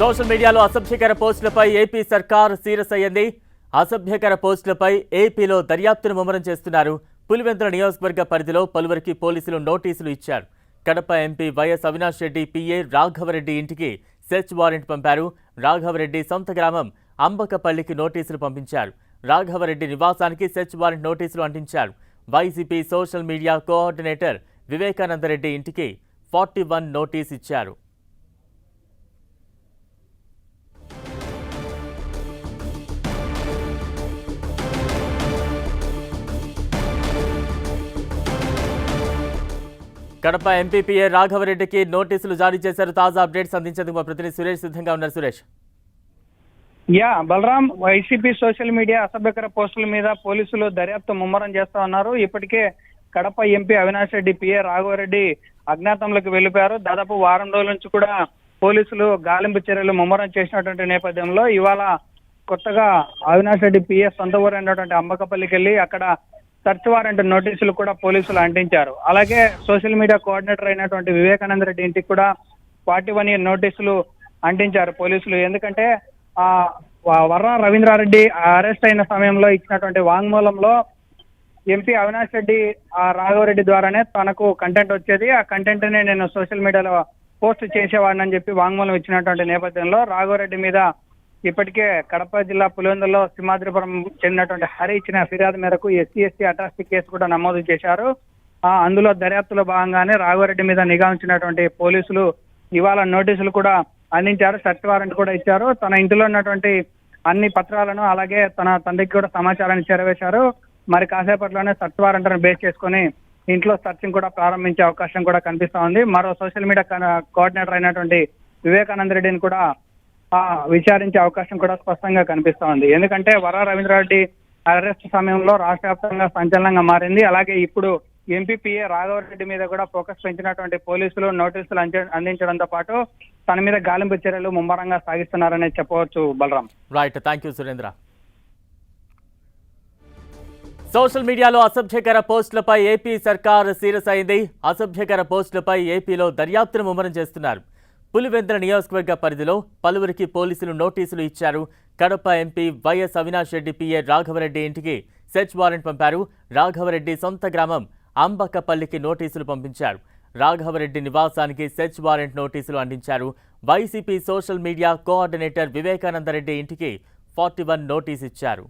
Social మీడియాలో అసభ్యకర పోస్టులపై AP సర్కార్ సీరియస్ అయ్యింది. అసభ్యకర పోస్టులపై ఏపీలో దర్యాప్తును ముమ్మరం చేస్తున్నారు. పులివెందుల నియోజకవర్గ పరిధిలో పలువురికి పోలీసులు నోటీసులు ఇచ్చారు. Kadapa MP YS Avinash Reddy PA Raghavareddy ఇంటికి సెర్చ్ వారెంట్ పంపారు. రాఘవరెడ్డి సొంత గ్రామం అంబకపల్లికి నోటీసులు పంపించారు. రాఘవరెడ్డి నివాసానికి సెర్చ్ వారెంట్ నోటీసులు అంటించారు YCP social media coordinator Vivekanandareddy ఇంటికి ఫార్టీ వన్ నోటీస్ ఇచ్చారు. కడప ఎంపీపీఏ రాఘవరెడ్డికి నోటీసులు జారీ చేశారు. తాజా అప్డేట్స్ అందించేందుకు మా ప్రతినిధి సురేష్ సిద్ధంగా ఉన్నారు. సురేష్. యా బలరాం వైసీపీ సోషల్ మీడియా అసభ్యకర పోస్టుల మీద పోలీసులు దర్యాప్తు ముమ్మరం చేస్తా ఉన్నారు. ఇప్పటికే కడప ఎంపీ అవినాష్ రెడ్డి పిఏ రాఘవరెడ్డి అజ్ఞాతంలోకి వెళ్ళిపోయారు. దాదాపు వారం రోజుల నుంచి కూడా పోలీసులు గాలింపు చర్యలు ముమ్మరం చేసినటువంటి నేపథ్యంలో ఇవాళ కొత్తగా అవినాష్ రెడ్డి పిఏ సొంత ఊరు అంబకపల్లికి వెళ్ళి అక్కడ సర్చ్ వారెంట్ నోటీసులు కూడా పోలీసులు అంటించారు. అలాగే సోషల్ మీడియా కోఆర్డినేటర్ అయినటువంటి వివేకానంద రెడ్డి ఇంటికి కూడా ఫార్టీ వన్ ఇయర్ నోటీసులు అంటించారు పోలీసులు. ఎందుకంటే ఆ వ- వర్ర రవీంద్రారెడ్డి అరెస్ట్ అయిన సమయంలో ఇచ్చినటువంటి వాంగ్మూలంలో ఎంపీ అవినాష్ రెడ్డి ఆ రాఘవరెడ్డి ద్వారానే తనకు కంటెంట్ వచ్చేది. ఆ కంటెంట్ నే నేను సోషల్ మీడియాలో పోస్ట్ చేసేవాడిని అని చెప్పి వాంగ్మూలం ఇచ్చినటువంటి నేపథ్యంలో రాఘవరెడ్డి మీద ఇప్పటికే కడప జిల్లా పులివెందులో సింహాద్రిపురం చెందినటువంటి హరి ఇచ్చిన ఫిర్యాదు మేరకు ఎస్సీ ఎస్టీ అట్రాసిటీ కేసు కూడా నమోదు చేశారు. అందులో దర్యాప్తులో భాగంగానే రాఘవరెడ్డి మీద నిఘా ఉంచినటువంటి పోలీసులు ఇవాళ నోటీసులు కూడా అందించారు సర్చ్ వారెంట్ కూడా ఇచ్చారు. తన ఇంటిలో ఉన్నటువంటి అన్ని పత్రాలను అలాగే తన తండ్రికి కూడా సమాచారాన్ని చేరవేశారు. మరి కాసేపట్లోనే సర్చ్ వారెంట్ బేస్ చేసుకొని ఇంట్లో సర్చింగ్ కూడా ప్రారంభించే అవకాశం కూడా కనిపిస్తా ఉంది. మరో సోషల్ మీడియా కోఆర్డినేటర్ అయినటువంటి వివేకానంద రెడ్డిని కూడా విచారించే అవకాశం కూడా స్పష్టంగా కనిపిస్తోంది ఎందుకంటే వర రవీంద్రారెడ్డి అరెస్ట్ సమయంలో రాష్ట్ర వ్యాప్తంగా సంచలనంగా మారింది. అలాగే ఇప్పుడు ఎంపీపీఏ రాఘవరెడ్డి మీద కూడా ఫోకస్ పెంచినటువంటి పోలీసులు నోటీసులు అందించడంతో పాటు తన మీద గాలింపు చర్యలు ముమ్మరంగా సాగిస్తున్నారని చెప్పవచ్చు Balaram. Right thank you Surendra social మీడియాలో అసభ్యకర పోస్టులపై ఏపీ సర్కార్ సీరియస్ అయింది. అసభ్యకర పోస్టులపై ఏపీలో దర్యాప్తును ముమ్మరం చేస్తున్నారు. పులివెందుల నియోజకవర్గ పరిధిలో పలువురికి పోలీసులు నోటీసులు ఇచ్చారు. Kadapa MP YS Avinash Reddy PA Raghavareddy ఇంటికి సెర్చ్ వారెంట్ పంపారు. రాఘవరెడ్డి సొంత గ్రామం అంబకపల్లికి నోటీసులు పంపించారు. రాఘవరెడ్డి నివాసానికి సెర్చ్ వారెంట్ నోటీసులు అందించారు. YCP social media coordinator Vivekanandareddy ఇంటికి ఫార్టీ వన్ నోటీస్ ఇచ్చారు.